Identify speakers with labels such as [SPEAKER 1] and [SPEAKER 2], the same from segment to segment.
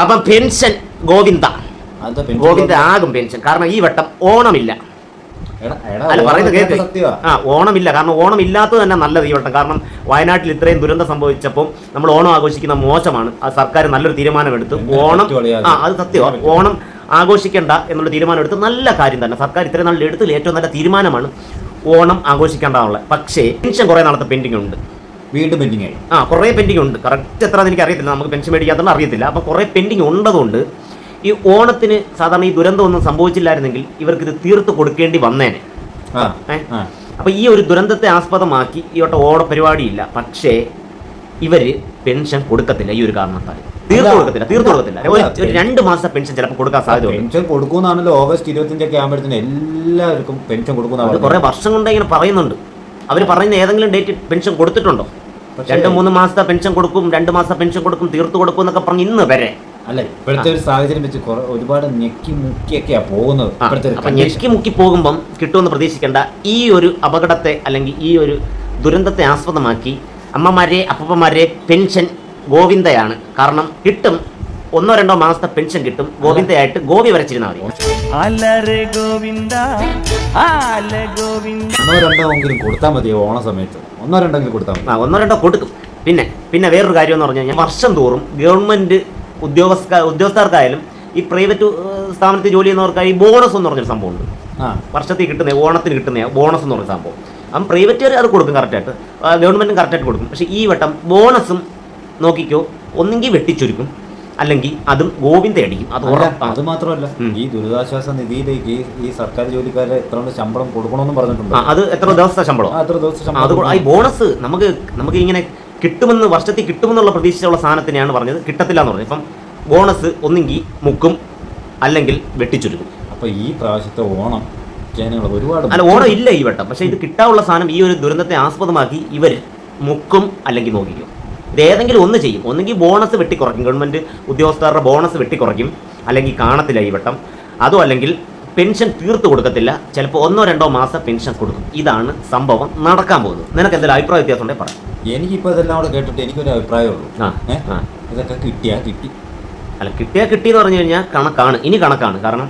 [SPEAKER 1] അപ്പം പെൻഷൻ ഗോവിന്ദ. ഗോവിന്ദ ആകും പെൻഷൻ. കാരണം ഈ വട്ടം ഓണമില്ല. അല്ല പറയുന്നത് കേൾക്ക് ആ ഓണമില്ല. കാരണം ഓണം ഇല്ലാത്തത് തന്നെ നല്ലത് ഈ വട്ടം. കാരണം വയനാട്ടിൽ ഇത്രയും ദുരന്തം സംഭവിച്ചപ്പോൾ നമ്മൾ ഓണം ആഘോഷിക്കുന്ന മോശമാണ്. ആ സർക്കാർ നല്ലൊരു തീരുമാനമെടുത്തു. ഓണം ആ അത് സത്യമാണ് ഓണം ആഘോഷിക്കേണ്ട എന്നുള്ള തീരുമാനമെടുത്ത് നല്ല കാര്യം തന്നെ. സർക്കാർ ഇത്രയും നാളിൽ എടുത്തതിൽ ഏറ്റവും നല്ല തീരുമാനമാണ് ഓണം ആഘോഷിക്കേണ്ടതാണുള്ളത്. പക്ഷേ പെൻഷൻ കുറേ നാളത്തെ പെൻഡിങ് ഉണ്ട്
[SPEAKER 2] വീണ്ടും പെൻഡിങ് ആയി.
[SPEAKER 1] ആ കുറേ പെൻഡിങ് ഉണ്ട്. കറക്റ്റ് എത്ര എനിക്ക് അറിയത്തില്ല നമുക്ക് പെൻഷൻ മേടിക്കാത്തതുകൊണ്ട് അറിയത്തില്ല. അപ്പോൾ കുറേ പെൻഡിങ് ഉണ്ടതുകൊണ്ട് ഈ ഓണത്തിന് സാധാരണ ഈ ദുരന്തമൊന്നും സംഭവിച്ചില്ലായിരുന്നെങ്കിൽ ഇവർക്ക് ഇത് തീർത്ത് കൊടുക്കേണ്ടി വന്നേനെ.
[SPEAKER 2] ആ
[SPEAKER 1] ഏ? അപ്പൊ ഈ ഒരു ദുരന്തത്തെ ആസ്പദമാക്കി ഈ വട്ടം ഓണ പരിപാടിയില്ല. പക്ഷേ ഇവർ പെൻഷൻ കൊടുക്കത്തില്ല ഈ ഒരു കാരണത്താൽ. തീർത്തു കൊടുക്കത്തില്ല തീർത്തു കൊടുക്കത്തില്ല. രണ്ട് മാസത്തെ പെൻഷൻ ചിലപ്പോൾ കൊടുക്കാൻ
[SPEAKER 2] പെൻഷൻ കൊടുക്കുന്നാണല്ലോ ഓഗസ്റ്റ് ഇരുപത്തിയഞ്ചൊക്കെ ആകുമ്പോഴത്തേന് എല്ലാവർക്കും പെൻഷൻ കൊടുക്കുന്ന
[SPEAKER 1] കുറെ വർഷം കൊണ്ട് ഇങ്ങനെ പറയുന്നുണ്ട്. അവർ പറയുന്ന ഏതെങ്കിലും ഡേറ്റ് പെൻഷൻ കൊടുത്തിട്ടുണ്ടോ? രണ്ട് മൂന്ന് മാസത്തെ പെൻഷൻ കൊടുക്കും രണ്ട് മാസത്തെ പെൻഷൻ കൊടുക്കും തീർത്തു കൊടുക്കും എന്നൊക്കെ പറഞ്ഞ് ഇന്ന് വരെ.
[SPEAKER 2] അല്ല ഇപ്പോഴത്തെ ഒരു സാഹചര്യം വെച്ച് ഒരുപാട് ഞെക്കി മുക്കിയൊക്കെയാ പോകുന്നത്
[SPEAKER 1] അപ്പൊ ഞെക്കി മുക്കി പോകുമ്പം കിട്ടുമെന്ന് പ്രതീക്ഷിക്കേണ്ട. ഈ ഒരു അപകടത്തെ അല്ലെങ്കിൽ ഈ ഒരു ദുരന്തത്തെ ആസ്പദമാക്കി അമ്മമാരെ അപ്പമാരെ പെൻഷൻ ഗോവിന്ദയാണ്. കാരണം കിട്ടും ഒന്നോ രണ്ടോ മാസത്തെ പെൻഷൻ കിട്ടും. ഗോവിന്ദയായിട്ട് ഗോപി വരച്ചിരുന്നാൽ
[SPEAKER 2] ഒന്നോ രണ്ടോ എങ്കിലും കൊടുത്താൽ മതി ഓണ സമയത്ത്. ഒന്നോ രണ്ടെങ്കിലും കൊടുത്താൽ മതി.
[SPEAKER 1] ആ ഒന്നോ രണ്ടോ കൊടുക്കും. പിന്നെ പിന്നെ വേറൊരു കാര്യം എന്ന് പറഞ്ഞു കഴിഞ്ഞാൽ വർഷം തോറും ഗവൺമെന്റ് ഉദ്യോഗസ്ഥ ഉദ്യോഗസ്ഥർക്കായാലും ഈ പ്രൈവറ്റ് സ്ഥാപനത്തിൽ ജോലി ചെയ്യുന്നവർക്കായി ഈ ബോണസ് എന്ന് പറഞ്ഞൊരു സംഭവമുണ്ട്
[SPEAKER 2] ആ.
[SPEAKER 1] വർഷത്തിൽ കിട്ടുന്ന ഓണത്തിന് കിട്ടുന്ന ബോണസ് എന്ന് പറഞ്ഞ സംഭവം. അപ്പം പ്രൈവറ്റുകാർ അത് കൊടുക്കും കറക്റ്റായിട്ട്. ഗവൺമെന്റും കറക്റ്റായിട്ട് കൊടുക്കും. പക്ഷേ ഈ വട്ടം ബോണസും നോക്കിക്കോ ഒന്നെങ്കിൽ വെട്ടിച്ചുരുക്കും. അല്ലെങ്കിൽ അതും ഗോവിന്ദ അടിക്കും അത്
[SPEAKER 2] അത് മാത്രമല്ല ഈ ദുരിതാശ്വാസ നിധിയിലേക്ക് ഈ സർക്കാർ ജോലിക്കാരെ എത്ര ശമ്പളം കൊടുക്കണമെന്ന് പറഞ്ഞിട്ടുണ്ട്.
[SPEAKER 1] അത് എത്ര ദിവസത്തെ ശമ്പളം?
[SPEAKER 2] എത്ര ദിവസം
[SPEAKER 1] അത് ഈ ബോണസ് നമുക്ക് നമുക്ക് ഇങ്ങനെ കിട്ടുമെന്ന് വർഷത്തിൽ കിട്ടുമെന്നുള്ള പ്രതീക്ഷയുള്ള സാധനത്തിനെയാണ് പറഞ്ഞത്. കിട്ടത്തില്ല എന്ന് പറഞ്ഞത്. ഇപ്പം ബോണസ് ഒന്നെങ്കിൽ മുക്കും അല്ലെങ്കിൽ വെട്ടിച്ചുരുക്കും.
[SPEAKER 2] അപ്പൊ ഈ പ്രാവശ്യത്തെ ഓണം ജനങ്ങൾ ഒരുപാട്
[SPEAKER 1] അല്ല ഓണം ഇല്ല ഈ വട്ടം. പക്ഷേ ഇത് കിട്ടാനുള്ള സാധനം ഈ ഒരു ദുരന്തത്തെ ആസ്പദമാക്കി ഇവർ മുക്കും അല്ലെങ്കിൽ നോക്കിക്കും. ഇത് ഏതെങ്കിലും ഒന്ന് ചെയ്യും. ഒന്നെങ്കിൽ ബോണസ് വെട്ടിക്കുറയ്ക്കും. ഗവൺമെന്റ് ഉദ്യോഗസ്ഥരുടെ ബോണസ് വെട്ടിക്കുറയ്ക്കും. അല്ലെങ്കിൽ കാണത്തില്ല ഈ വട്ടം. അതോ അല്ലെങ്കിൽ പെൻഷൻ തീർത്തു കൊടുക്കത്തില്ല. ചിലപ്പോൾ ഒന്നോ രണ്ടോ മാസം പെൻഷൻ കൊടുക്കും. ഇതാണ് സംഭവം നടക്കാൻ പോകുന്നത്. നിനക്ക് എന്തെങ്കിലും അഭിപ്രായ വ്യത്യാസം ഉണ്ടെങ്കിൽ പറയാം
[SPEAKER 2] എനിക്കിപ്പോൾ ഇതെല്ലാം കൂടെ കേട്ടിട്ട് എനിക്കൊരു അഭിപ്രായമുള്ളൂ
[SPEAKER 1] ആ.
[SPEAKER 2] ഇതൊക്കെ കിട്ടിയാ കിട്ടി.
[SPEAKER 1] അല്ല കിട്ടിയാൽ കിട്ടിയെന്ന് പറഞ്ഞു കഴിഞ്ഞാൽ കണക്കാണ്. ഇനി കണക്കാണ്. കാരണം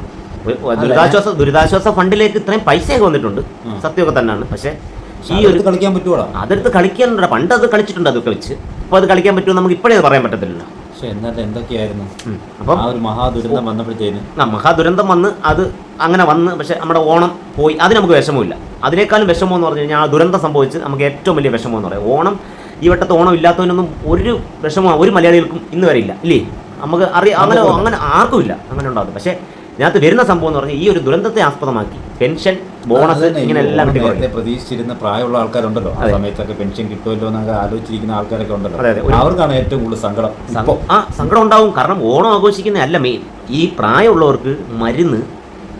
[SPEAKER 1] ദുരിതാശ്വാസ ദുരിതാശ്വാസ ഫണ്ടിലേക്ക് ഇത്രയും പൈസയൊക്കെ വന്നിട്ടുണ്ട്. സത്യമൊക്കെ തന്നെയാണ്. പക്ഷേ ഈ ഒരു
[SPEAKER 2] കളിക്കാൻ പറ്റുമോ
[SPEAKER 1] അതെടുത്ത് കളിക്കാനുണ്ട് പണ്ട് അത് കളിച്ചിട്ടുണ്ട് അത് വെച്ച് അപ്പോൾ അത് കളിക്കാൻ പറ്റുമോ നമുക്ക് ഇപ്പോഴേ അത് പറയാൻ പറ്റത്തില്ല
[SPEAKER 2] പക്ഷെ എന്നിട്ട് എന്തൊക്കെയായിരുന്നു?
[SPEAKER 1] ഉം. അപ്പം
[SPEAKER 2] ആ ഒരു മഹാദുരന്തം വന്നപ്പോഴത്തേന്.
[SPEAKER 1] ആ മഹാദുരന്തം വന്ന് അത് അങ്ങനെ വന്ന് പക്ഷെ നമ്മുടെ ഓണം പോയി. അതിന് നമുക്ക് വിഷമമില്ല. അതിനേക്കാളും വിഷമം എന്ന് പറഞ്ഞു കഴിഞ്ഞാൽ ആ ദുരന്തം സംഭവിച്ച് നമുക്ക് ഏറ്റവും വലിയ വിഷമം എന്ന് പറയാം. ഓണം ഈ വട്ടത്തെ ഓണം ഇല്ലാത്തവനൊന്നും ഒരു വിഷമം ഒരു മലയാളികൾക്കും ഇന്ന് വരെ ഇല്ല. ഇല്ലേ? നമുക്ക് അറിയാം അങ്ങനെ അങ്ങനെ ആർക്കും ഇല്ല. അങ്ങനെ ഉണ്ടാകും പക്ഷേ ഇതിനകത്ത് വരുന്ന സംഭവം എന്ന് പറഞ്ഞാൽ ഈ ഒരു ദുരന്തത്തെ ആസ്പദമാക്കി. പെൻഷൻ ബോണസ് ഇങ്ങനെ എല്ലാം
[SPEAKER 2] നേരത്തെ പ്രതീക്ഷിച്ചിരുന്ന പ്രായമുള്ള ആൾക്കാരുണ്ടല്ലോ. ആ. സമയത്തൊക്കെ പെൻഷൻ കിട്ടുമല്ലോ എന്നൊക്കെ ആലോചിച്ചിരിക്കുന്ന ആൾക്കാരൊക്കെ ഉണ്ടല്ലോ. അവർക്കാണ് ഏറ്റവും കൂടുതൽ സങ്കടം
[SPEAKER 1] ആ സങ്കടം ഉണ്ടാവും. കാരണം ഓണം ആഘോഷിക്കുന്ന അല്ല മെയിൻ ഈ പ്രായമുള്ളവർക്ക് മരുന്ന്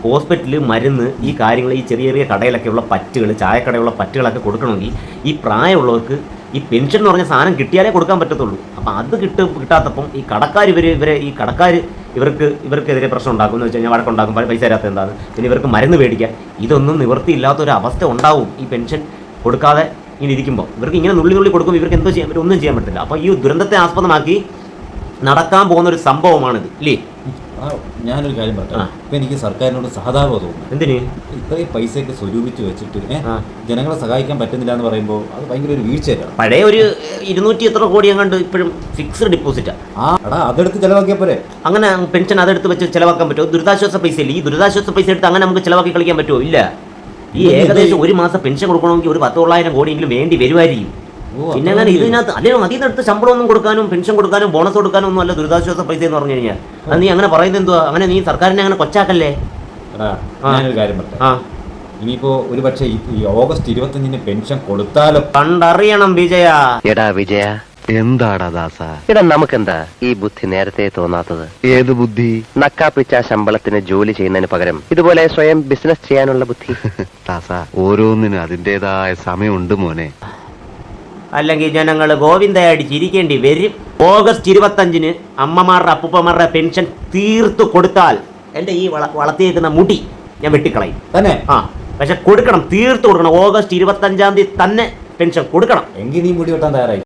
[SPEAKER 1] ഹോസ്പിറ്റലിൽ മരുന്ന് ഈ കാര്യങ്ങൾ ഈ ചെറിയ ചെറിയ കടയിലൊക്കെയുള്ള പറ്റുകൾ ചായക്കടയുള്ള പറ്റുകളൊക്കെ കൊടുക്കണമെങ്കിൽ ഈ പ്രായമുള്ളവർക്ക് ഈ പെൻഷൻ എന്ന് പറഞ്ഞ സാധനം കിട്ടിയാലേ കൊടുക്കാൻ പറ്റത്തുള്ളൂ. അപ്പം അത് കിട്ടും കിട്ടാത്തപ്പം ഈ കടക്കാർ ഇവർ ഇവരെ ഈ കടക്കാർ ഇവർക്ക് ഇവർക്കെതിരെ പ്രശ്നം ഉണ്ടാക്കും എന്ന് വെച്ച് കഴിഞ്ഞാൽ വഴക്കുണ്ടാക്കും പൈസ തരാത്ത എന്താണ്? പിന്നെ ഇവർക്ക് മരുന്ന് മേടിക്കാൻ ഇതൊന്നും നിവൃത്തിയില്ലാത്ത ഒരു അവസ്ഥ ഉണ്ടാവും ഈ പെൻഷൻ കൊടുക്കാതെ ഇങ്ങനെ ഇരിക്കുമ്പോൾ ഇവർക്ക് ഇങ്ങനെ നുള്ളി നുള്ളി കൊടുക്കുമ്പോൾ ഇവർക്ക് എന്തോ ചെയ്യാൻ പറ്റും? ഒന്നും ചെയ്യാൻ പറ്റില്ല അപ്പോൾ ഈ ദുരന്തത്തെ ആസ്പദമാക്കി നടക്കാൻ പോകുന്ന ഒരു സംഭവമാണിത് ഇല്ലേ?
[SPEAKER 2] ഞാനൊരു കാര്യം പറഞ്ഞു ഇപ്പൊ എനിക്ക് സർക്കാരിനോട് സഹതാപം തോന്നുന്നു.
[SPEAKER 1] എന്തിന്?
[SPEAKER 2] ഇത്രയും പൈസയൊക്കെ സ്വരൂപിച്ച് വെച്ചിട്ട് ജനങ്ങളെ സഹായിക്കാൻ പറ്റുന്നില്ല എന്ന് പറയുമ്പോൾ അത് ഭയങ്കര ഒരു വീഴ്ചയാണ്
[SPEAKER 1] പഴയ ഒരു ഇരുന്നൂറ്റി എത്ര കോടി അങ്ങാണ്ട് ഇപ്പോഴും ഫിക്സ്ഡ് ഡിപ്പോസിറ്റ്
[SPEAKER 2] ആ. എടാ അതെടുത്ത് ചിലവാക്കിയ പോരെ.
[SPEAKER 1] അങ്ങനെ പെൻഷൻ അതെടുത്ത് വെച്ച് ചിലവാക്കാൻ പറ്റുമോ? ദുരിതാശ്വാസ പൈസ ഇല്ല? ഈ ദുരിതാശ്വാസ പൈസ എടുത്ത് അങ്ങനെ നമുക്ക് ചിലവാക്കി കളിക്കാൻ പറ്റുമോ? ഇല്ല. ഈ ഏകദേശം ഒരു മാസം പെൻഷൻ കൊടുക്കണമെങ്കിൽ ഒരു പത്ത് തൊള്ളായിരം കോടിയെങ്കിലും വേണ്ടി വരുമായിരിക്കും. പിന്നെ
[SPEAKER 2] എന്നാൽ.
[SPEAKER 1] ഇതിനകത്ത് അതിനും അതിൽ നിന്ന് ശമ്പളം ഒന്നും കൊടുക്കാനും പെൻഷൻ കൊടുക്കാനും ബോണസ് കൊടുക്കാനും ഒന്നും അല്ല ദുരിതാശ്വാസ പൈസ എന്ന് പറഞ്ഞു കഴിഞ്ഞാൽ. അത് നീ അങ്ങനെ പറയുന്നത് എന്തുവാ? അങ്ങനെ നീ സർക്കാരിനെ അങ്ങനെ കൊച്ചാക്കല്ലേ.
[SPEAKER 2] ഞാനൊരു കാര്യം പറയാം
[SPEAKER 1] ആ.
[SPEAKER 2] ഇനിയിപ്പോ ഒരു പക്ഷേ ഈ- ഈ ഓഗസ്റ്റ് ഇരുപത്തിയഞ്ചിന് പെൻഷൻ കൊടുത്താലോ
[SPEAKER 1] കണ്ടറിയണം വിജയ.
[SPEAKER 3] എടാ വിജയ
[SPEAKER 4] എന്താടാ ദാസ?
[SPEAKER 3] എടാ നമുക്കെന്താ ഈ ബുദ്ധി നേരത്തെ തോന്നാത്തത്?
[SPEAKER 4] ഏത് ബുദ്ധി?
[SPEAKER 3] നക്കാപ്പിച്ച ശമ്പളത്തിന് ജോലി ചെയ്യുന്നതിന് പകരം ഇതുപോലെ സ്വയം ബിസിനസ് ചെയ്യാനുള്ള ബുദ്ധി.
[SPEAKER 4] ദാസ ഓരോന്നിനും അതിന്റെതായ സമയമുണ്ട് മോനെ.
[SPEAKER 1] അല്ലെങ്കിൽ ജനങ്ങൾ ഗോവിന്ദയായിട്ട് ചിരിക്കേണ്ടി വരും. ഓഗസ്റ്റ് ഇരുപത്തഞ്ചിന് അമ്മമാരുടെ അപ്പൂപ്പന്മാരുടെ പെൻഷൻ തീർത്തു കൊടുത്താൽ എന്റെ ഈ വള വളർത്തിയേക്കുന്ന മുടി ഞാൻ വെട്ടിക്കളയും.
[SPEAKER 2] തന്നെ?
[SPEAKER 1] ആ പക്ഷെ കൊടുക്കണം തീർത്തു കൊടുക്കണം. ഓഗസ്റ്റ് ഇരുപത്തഞ്ചാം തീയതി തന്നെ പെൻഷൻ കൊടുക്കണം.
[SPEAKER 2] എങ്കിൽ നീ മുടി വെട്ടാൻ തയ്യാറായി.